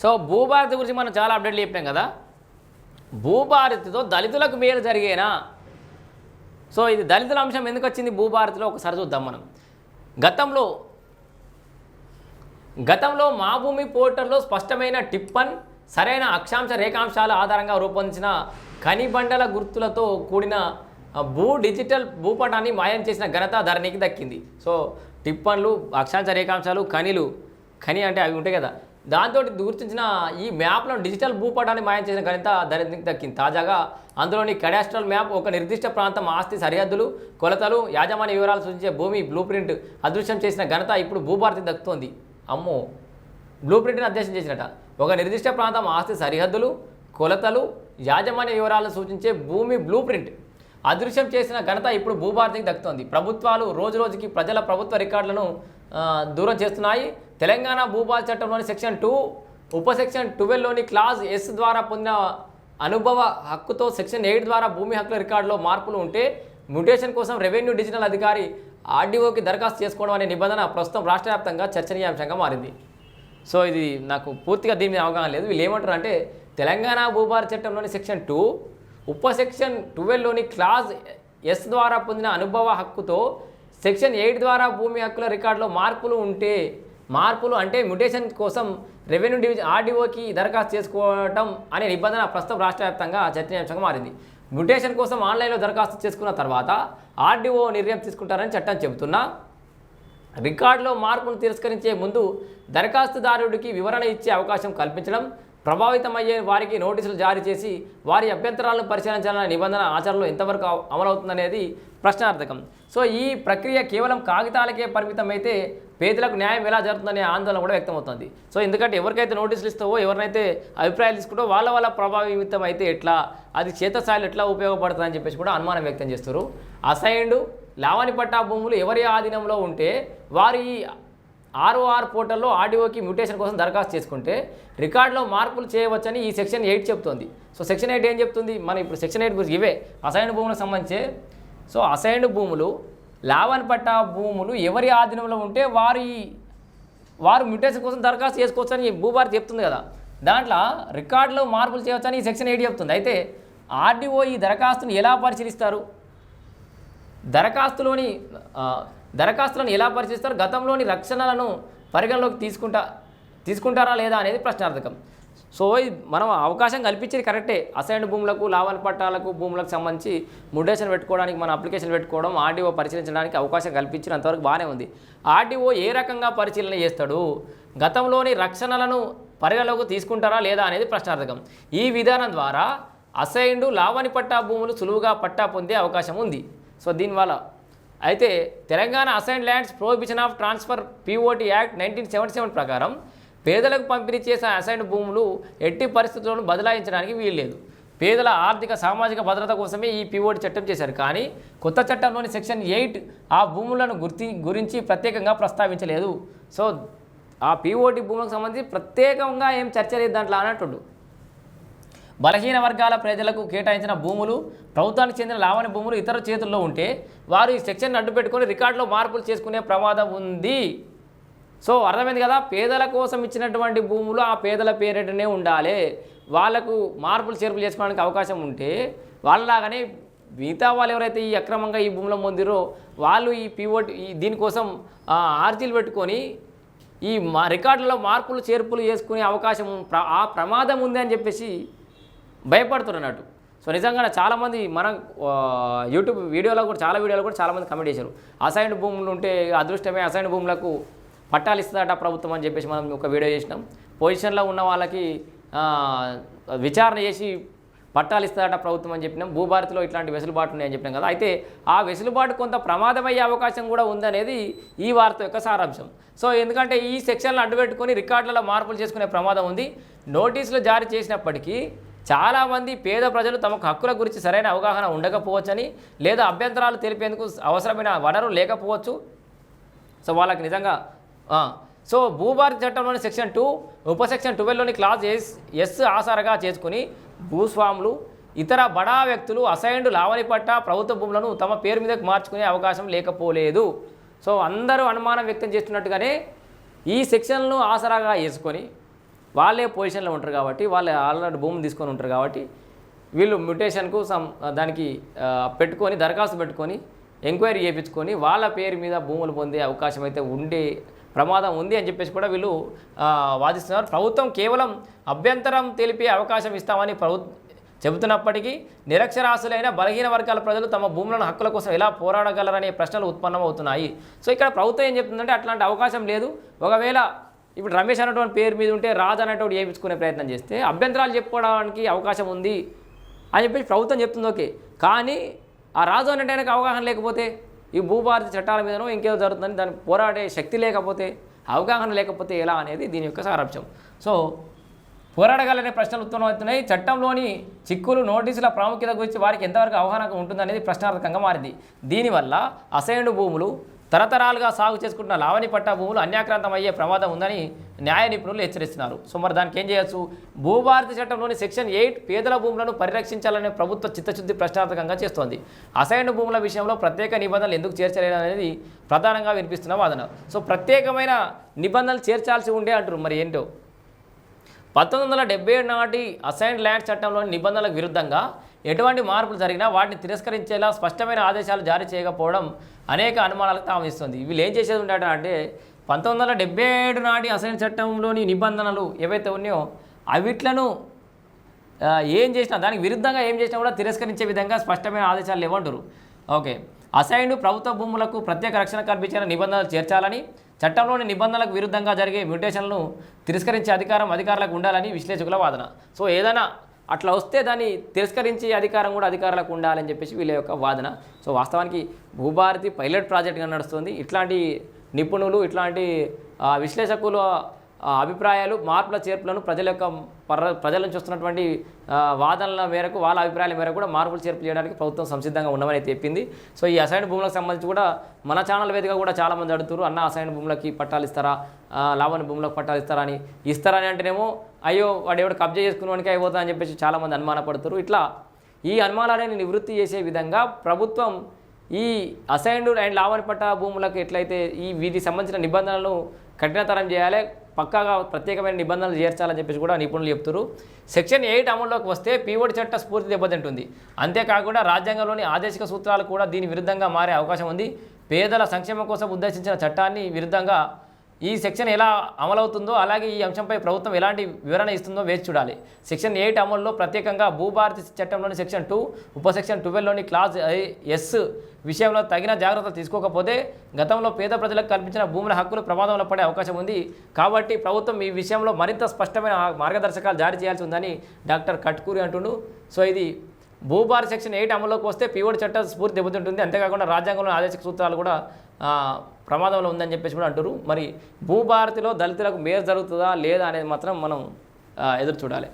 So Bhubharati గురించి మనం చాలా అప్డేట్లు చెప్పాం కదా. భూభారతితో దళితులకు మేలు జరిగేనా? సో ఇది దళితుల అంశం ఎందుకు వచ్చింది భూభారతిలో? ఒకసారి చూద్దాం మనం. గతంలో గతంలో మా భూమి పోర్టల్లో స్పష్టమైన టిప్పన్ సరైన అక్షాంశ రేఖాంశాల ఆధారంగా రూపొందించిన కనిబండల గుర్తులతో కూడిన భూ డిజిటల్ భూపటాన్ని మాయం చేసిన ఘనత ధరణికి దక్కింది. సో టిప్పన్లు అక్షాంశ రేఖాంశాలు ఖనిలు ఖని అంటే అవి ఉంటాయి కదా దాంతో గుర్తించిన ఈ మ్యాప్లో డిజిటల్ భూపటాన్ని మాయం చేసిన ఘనత ధరణికి దక్కింది. తాజాగా అందులోని కడాస్ట్రల్ మ్యాప్ ఒక నిర్దిష్ట ప్రాంతం ఆస్తి సరిహద్దులు కొలతలు యాజమాన్య వివరాలు సూచించే భూమి బ్లూ ప్రింట్ అదృశ్యం చేసిన ఘనత ఇప్పుడు భూభారతి దక్కుతోంది. అమ్మో! బ్లూ ప్రింట్ని అధ్యయనం చేసినట. ఒక నిర్దిష్ట ప్రాంతం ఆస్తి సరిహద్దులు కొలతలు యాజమాన్య వివరాలను సూచించే భూమి బ్లూ ప్రింట్ అదృశ్యం చేసిన ఘనత ఇప్పుడు భూభారతికి దక్కుతోంది. ప్రభుత్వాలు రోజు రోజుకి ప్రజల ప్రభుత్వ రికార్డులను దూరం చేస్తున్నాయి. తెలంగాణ భూపాల్ చట్టంలోని సెక్షన్ టూ ఉప సెక్షన్ ట్వెల్వ్లోని క్లాజ్ ఎస్ ద్వారా పొందిన అనుభవ హక్కుతో సెక్షన్ ఎయిట్ ద్వారా భూమి హక్కుల రికార్డులో మార్పులు ఉంటే మ్యూటేషన్ కోసం రెవెన్యూ డివిజనల్ అధికారి ఆర్డీఓకి దరఖాస్తు చేసుకోవడం అనే నిబంధన ప్రస్తుతం రాష్ట్ర వ్యాప్తంగా చర్చనీయాంశంగా మారింది. సో ఇది నాకు పూర్తిగా దీని మీద అవగాహన లేదు. వీళ్ళు ఏమంటారు అంటే తెలంగాణ భూభార చట్టంలోని సెక్షన్ టూ ఉప సెక్షన్ ట్వెల్వ్లోని క్లాజ్ ఎస్ ద్వారా పొందిన అనుభవ హక్కుతో సెక్షన్ ఎయిట్ ద్వారా భూమి హక్కుల రికార్డులో మార్పులు ఉంటే మార్పులు అంటే మ్యుటేషన్ కోసం రెవెన్యూ డివిజన్ ఆర్డీఓకి దరఖాస్తు చేసుకోవటం అనే నిబంధన ప్రస్తుతం రాష్ట్ర వ్యాప్తంగా చర్చనీయాంశంగా మారింది. మ్యుటేషన్ కోసం ఆన్లైన్లో దరఖాస్తు చేసుకున్న తర్వాత ఆర్డీఓ నిర్ణయం తీసుకుంటారని చట్టం చెబుతున్నా రికార్డులో మార్పును తిరస్కరించే ముందు దరఖాస్తుదారుడికి వివరణ ఇచ్చే అవకాశం కల్పించడం ప్రభావితమయ్యే వారికి నోటీసులు జారీ చేసి వారి అభ్యంతరాలను పరిశీలించాలన్న నిబంధన ఆచరణలో ఎంతవరకు అమలవుతుందనేది ప్రశ్నార్థకం. సో ఈ ప్రక్రియ కేవలం కాగితాలకే పరిమితమైతే పేదలకు న్యాయం ఎలా జరుగుతుందనే ఆందోళన కూడా వ్యక్తమవుతుంది. సో ఎందుకంటే ఎవరికైతే నోటీసులు ఇస్తావో ఎవరినైతే అభిప్రాయాలు తీసుకుంటో వాళ్ళ వల్ల ప్రభావితం అయితే ఎట్లా అది క్షేత్రస్థాయిలో ఎట్లా ఉపయోగపడుతుందని చెప్పేసి కూడా అనుమానం వ్యక్తం చేస్తారు అసైన్డ్ లావణి పట్టా భూములు ఎవరి ఆధీనంలో ఉంటే వారి ఆర్ఓఆర్ పోర్టల్లో ఆర్డీఓకి మ్యూటేషన్ కోసం దరఖాస్తు చేసుకుంటే రికార్డులో మార్పులు చేయవచ్చని ఈ సెక్షన్ ఎయిట్ చెప్తోంది. సో సెక్షన్ ఎయిట్ ఏం చెప్తుంది? మనం ఇప్పుడు సెక్షన్ ఎయిట్ గురించి ఇవే. అసైన్డ్ భూములకు సంబంధించి. సో అసైన్డ్ భూములు లావన్ పట్టా భూములు ఎవరి ఆధీనంలో ఉంటే వారి వారు మ్యూటేషన్ కోసం దరఖాస్తు చేసుకోవచ్చని ఈ భూభారతి చెప్తుంది కదా. దాంట్లో రికార్డులో మార్పులు చేయవచ్చని ఈ సెక్షన్ ఎయిట్ చెప్తుంది. అయితే ఆర్డీఓ ఈ దరఖాస్తుని ఎలా పరిశీలిస్తారు? దరఖాస్తులోని దరఖాస్తులను ఎలా పరిశీలిస్తారు? గతంలోని రక్షణలను పరిగణలోకి తీసుకుంటా తీసుకుంటారా లేదా అనేది ప్రశ్నార్థకం. సో ఇది మనం అవకాశం కల్పించేది కరెక్టే. అసైన్డ్ భూములకు లావణ పట్టాలకు భూములకు సంబంధించి ముడేషన్ పెట్టుకోవడానికి మన అప్లికేషన్ పెట్టుకోవడం ఆర్డీఓ పరిశీలించడానికి అవకాశం కల్పించినంతవరకు బాగానే ఉంది. ఆర్డీఓ ఏ రకంగా పరిశీలన చేస్తాడు? గతంలోని రక్షణలను పరిగణలోకి తీసుకుంటారా లేదా అనేది ప్రశ్నార్థకం. ఈ విధానం ద్వారా అసైన్డ్ లావని పట్టా భూములు సులువుగా పట్టా పొందే అవకాశం ఉంది. సో దీనివల్ల అయితే Telangana assign lands prohibition of transfer POT act nineteen seventy seven ప్రకారం పేదలకు పంపిణీ చేసిన అసైన్ భూములు ఎట్టి పరిస్థితులను బదలాయించడానికి వీల్లేదు. పేదల ఆర్థిక సామాజిక భద్రత కోసమే ఈ పిఓటి చట్టం చేశారు. కానీ కొత్త చట్టంలోని సెక్షన్ ఎయిట్ ఆ భూములను గుర్తి గురించి ప్రత్యేకంగా ప్రస్తావించలేదు. సో ఆ పిఓటీ భూములకు సంబంధించి ప్రత్యేకంగా ఏం చర్చ లేదు దాంట్లో అన్నట్టు బలహీన వర్గాల ప్రజలకు కేటాయించిన భూములు ప్రభుత్వానికి చెందిన లావణ్య భూములు ఇతర చేతుల్లో ఉంటే వారు ఈ సెక్షన్ అడ్డు పెట్టుకొని రికార్డులో మార్పులు చేసుకునే ప్రమాదం ఉంది. సో అర్థమైంది కదా? పేదల కోసం ఇచ్చినటువంటి భూములు ఆ పేదల పేరిటనే ఉండాలి. వాళ్ళకు మార్పులు చేర్పులు చేసుకోవడానికి అవకాశం ఉంటే వాళ్ళలాగానే మిగతా వాళ్ళు ఎవరైతే ఈ అక్రమంగా ఈ భూమిలో పొందిరో వాళ్ళు ఈ పిఓటి ఈ దీనికోసం ఆర్జీలు పెట్టుకొని ఈ మా రికార్డులలో మార్పులు చేర్పులు చేసుకునే అవకాశం ప్ర- ఆ ప్రమాదం ఉంది అని చెప్పేసి భయపడుతున్నట్టు సో నిజంగానే చాలామంది మన యూట్యూబ్ వీడియోలో కూడా చాలా వీడియోలో కూడా చాలామంది కమెంట్ చేశారు. అసైన్డ్ భూములు ఉంటే అదృష్టమే అసైన్డ్ భూములకు పట్టాలు ఇస్తుందట ప్రభుత్వం అని చెప్పేసి మనం ఒక వీడియో చేసినాం. పొజిషన్లో ఉన్న వాళ్ళకి విచారణ చేసి పట్టాలు ఇస్తారట ప్రభుత్వం అని చెప్పినాం. భూభారతిలో ఇట్లాంటి వెసులుబాటు ఉన్నాయని చెప్పినాం కదా. అయితే ఆ వెసులుబాటు కొంత ప్రమాదమయ్యే అవకాశం కూడా ఉందనేది ఈ వార్త యొక్క సారాంశం. సో ఎందుకంటే ఈ సెక్షన్లు అడ్డుపెట్టుకొని రికార్డులలో మార్పులు చేసుకునే ప్రమాదం ఉంది. నోటీసులు జారీ చేసినప్పటికీ చాలామంది పేద ప్రజలు తమకు హక్కుల గురించి సరైన అవగాహన ఉండకపోవచ్చని లేదా అభ్యంతరాలు తెలిపేందుకు అవసరమైన వనరు లేకపోవచ్చు. సో వాళ్ళకి నిజంగా సో భూభారతి చట్టంలోని సెక్షన్ టూ ఉప సెక్షన్ ట్వెల్వ్లోని క్లాస్ ఎస్ ఎస్ ఆసారగా చేసుకుని భూస్వాములు ఇతర బడా వ్యక్తులు అసైన్డ్ లావణి పట్ట ప్రభుత్వ భూములను తమ పేరు మీదకు మార్చుకునే అవకాశం లేకపోలేదు. సో అందరూ అనుమానం వ్యక్తం చేస్తున్నట్టుగానే ఈ సెక్షన్ను ఆసరాగా వేసుకొని వాళ్ళే పొజిషన్లో ఉంటారు కాబట్టి వాళ్ళు ఆల్రెడీ భూమిని తీసుకొని ఉంటారు కాబట్టి వీళ్ళు మ్యుటేషన్కు సమ్ దానికి పెట్టుకొని దరఖాస్తు పెట్టుకొని ఎంక్వైరీ చేయించుకొని వాళ్ళ పేరు మీద భూములు పొందే అవకాశం అయితే ఉండే ప్రమాదం ఉంది అని చెప్పేసి కూడా వీళ్ళు వాదిస్తున్నారు. ప్రభుత్వం కేవలం అభ్యంతరం తెలిపే అవకాశం ఇస్తామని ప్రభుత్వం చెబుతున్నప్పటికీ నిరక్షరాశులైన బలహీన వర్గాల ప్రజలు తమ భూములను హక్కుల కోసం ఎలా పోరాడగలరనే ప్రశ్నలు ఉత్పన్నమవుతున్నాయి. సో ఇక్కడ ప్రభుత్వం ఏం చెప్తుందంటే అట్లాంటి అవకాశం లేదు. ఒకవేళ ఇప్పుడు రమేష్ అనేటువంటి పేరు మీద ఉంటే రాజు అనేటువంటి చేయించుకునే ప్రయత్నం చేస్తే అభ్యంతరాలు చెప్పుకోవడానికి అవకాశం ఉంది అని చెప్పేసి ప్రభుత్వం చెప్తుంది ఓకే. కానీ ఆ రాజు అనేటానికి అవగాహన లేకపోతే ఈ భూభారతి చట్టాల మీదనో ఇంకేదో జరుగుతుందని దాన్ని పోరాడే శక్తి లేకపోతే అవగాహన లేకపోతే ఎలా అనేది దీని యొక్క సారాంశం. సో పోరాడగలనే ప్రశ్నలు ఉత్పన్నమవుతున్నాయి చట్టంలోని చిక్కులు నోటీసుల ప్రాముఖ్యత గురించి వారికి ఎంతవరకు అవగాహన ఉంటుందనేది ప్రశ్నార్థకంగా మారింది. దీనివల్ల అసైన్డ్ భూములు తరతరాలుగా సాగు చేసుకుంటున్న లావణి పట్టా భూములు అన్యాక్రాంతం అయ్యే ప్రమాదం ఉందని న్యాయ నిపుణులు హెచ్చరిస్తున్నారు. సో మరి దానికి ఏం చేయొచ్చు? భూభారతి చట్టంలోని సెక్షన్ ఎయిట్ పేదల భూములను పరిరక్షించాలనే ప్రభుత్వ చిత్తశుద్ధి ప్రశ్నార్థకంగా చేస్తోంది. అసైన్ భూముల విషయంలో ప్రత్యేక నిబంధనలు ఎందుకు చేర్చలేదు అనేది ప్రధానంగా వినిపిస్తున్న వాదన. సో ప్రత్యేకమైన నిబంధనలు చేర్చాల్సి ఉండే అంటారు మరి ఏంటో? పంతొమ్మిది వందల నాటి అసైన్ ల్యాండ్ చట్టంలోని నిబంధనలకు విరుద్ధంగా ఎటువంటి మార్పులు జరిగినా వాటిని తిరస్కరించేలా స్పష్టమైన ఆదేశాలు జారీ చేయకపోవడం అనేక అనుమానాలకు తావిస్తుంది వీళ్ళు ఏం చేసేది ఉండట అంటే పంతొమ్మిది వందల డెబ్బై ఏడు నాటి అసైన్ చట్టంలోని నిబంధనలు ఏవైతే ఉన్నాయో అవిట్లను ఏం చేసినా దానికి విరుద్ధంగా ఏం చేసినా కూడా తిరస్కరించే విధంగా స్పష్టమైన ఆదేశాలు లేవంటారు ఓకే. అసైన్డ్ ప్రభుత్వ భూములకు ప్రత్యేక రక్షణ కల్పించిన నిబంధనలు చేర్చాలని చట్టంలోని నిబంధనలకు విరుద్ధంగా జరిగే మ్యూటేషన్లను తిరస్కరించే అధికారం అధికారులకు ఉండాలని విశ్లేషకుల వాదన. సో ఏదైనా అట్లా వస్తే దాన్ని తిరస్కరించే అధికారం కూడా అధికారులకు ఉండాలని చెప్పేసి వీళ్ళ యొక్క వాదన. సో వాస్తవానికి భూభారతి పైలట్ ప్రాజెక్ట్గా నడుస్తుంది. ఇట్లాంటి నిపుణులు ఇట్లాంటి విశ్లేషకులు విశ్లేషకుల అభిప్రాయాలు మార్పుల చేర్పులను ప్రజల యొక్క ప్రజలను ప్రజల నుంచి వస్తున్నటువంటి వాదనల మేరకు వాళ్ళ అభిప్రాయాల మేరకు కూడా మార్పులు చేర్పులు చేయడానికి ప్రభుత్వం సంసిద్ధంగా ఉండమని అయితే చెప్పింది. సో ఈ అసైన్ భూములకు సంబంధించి కూడా మన ఛానల్ వేదిక కూడా చాలామంది అడుగుతారు అన్న అసైన్ భూములకి పట్టాలు ఇస్తారా? ఆ, భూములకు పట్టాలు ఇస్తారా అని? ఇస్తారని అంటేనేమో అయ్యో వాడు ఎవడు కబ్జా చేసుకున్నవానికి అయిపోతా అని చెప్పేసి చాలామంది అనుమానపడుతారు ఇట్లా ఈ అనుమానాలని నివృత్తి చేసే విధంగా ప్రభుత్వం ఈ అసైన్డ్ అండ్ లావణి పట్టా భూములకు ఎట్లయితే ఈ వీటికి సంబంధించిన నిబంధనలను కఠినతరం చేయాలి పక్కాగా ప్రత్యేకమైన నిబంధనలు చేర్చాలని చెప్పేసి కూడా నిపుణులు చెప్తున్నారు సెక్షన్ ఎయిట్ అమల్లోకి వస్తే పీఓడి చట్ట స్ఫూర్తి దెబ్బతింటుంది. అంతేకాకుండా రాజ్యాంగంలోని ఆదేశిక సూత్రాలు కూడా దీని విరుద్ధంగా మారే అవకాశం ఉంది. పేదల సంక్షేమం కోసం ఉద్దేశించిన చట్టాన్ని విరుద్ధంగా ఈ సెక్షన్ ఎలా అమలవుతుందో అలాగే ఈ అంశంపై ప్రభుత్వం ఎలాంటి వివరణ ఇస్తుందో వేచి చూడాలి. సెక్షన్ ఎయిట్ అమల్లో ప్రత్యేకంగా భూభారతి చట్టంలోని సెక్షన్ టూ ఉప సెక్షన్ ట్వెల్వ్లోని క్లాజ్ ఎస్ విషయంలో తగిన జాగ్రత్తలు తీసుకోకపోతే గతంలో పేద ప్రజలకు కల్పించిన భూముల హక్కులు ప్రమాదంలో పడే అవకాశం ఉంది. కాబట్టి ప్రభుత్వం ఈ విషయంలో మరింత స్పష్టమైన మార్గదర్శకాలు జారీ చేయాల్సి ఉందని డాక్టర్ కట్కూరి అంటుండు. సో ఇది భూభార సెక్షన్ ఎయిట్ అమల్లోకి వస్తే పీఓడి చట్టం స్ఫూర్తి దెబ్బతింటుంది. అంతేకాకుండా రాజ్యాంగంలో ఆదేశక సూత్రాలు కూడా ప్రమాదంలో ఉందని చెప్పేసి కూడా అంటారు మరి భూభారతిలో దళితులకు మేలు జరుగుతుందా లేదా అనేది మాత్రం మనం ఎదురు చూడాలి.